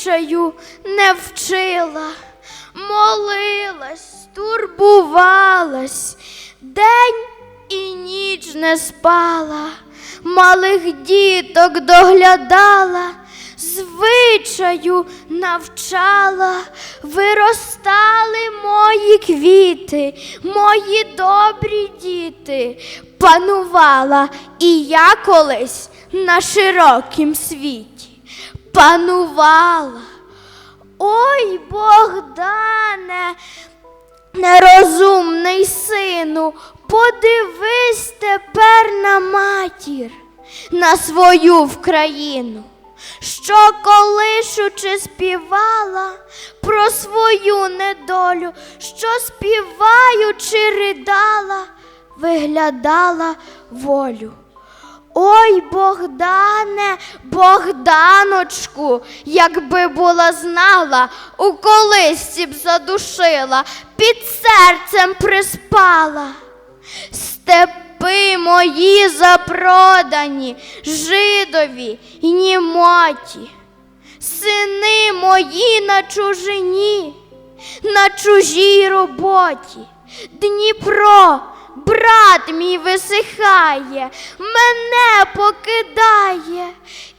звичаю не вчила? Молилась, турбувалась, день і ніч не спала, малих діток доглядала, звичаю навчала, виростали мої квіти, мої добрі діти, панувала і я колись на широкім світі, панувала. Ой, Богдане, нерозумний сину, подивись тепер на матір, на свою вкраїну, що колишучи співала про свою недолю, що співаючи ридала, виглядала волю. Ой, Богдане, Богданочку, якби була знала, у колисці б задушила, під серцем приспала. Степи мої запродані, жидові й німоті, сини мої на чужині, на чужій роботі. Дніпро, брат мій висихає, мене покидає,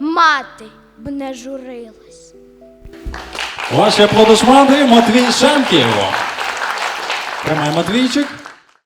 мати б не журилась. Ваші аплодисменти Матвій Шемків. Тримай Матвійчик.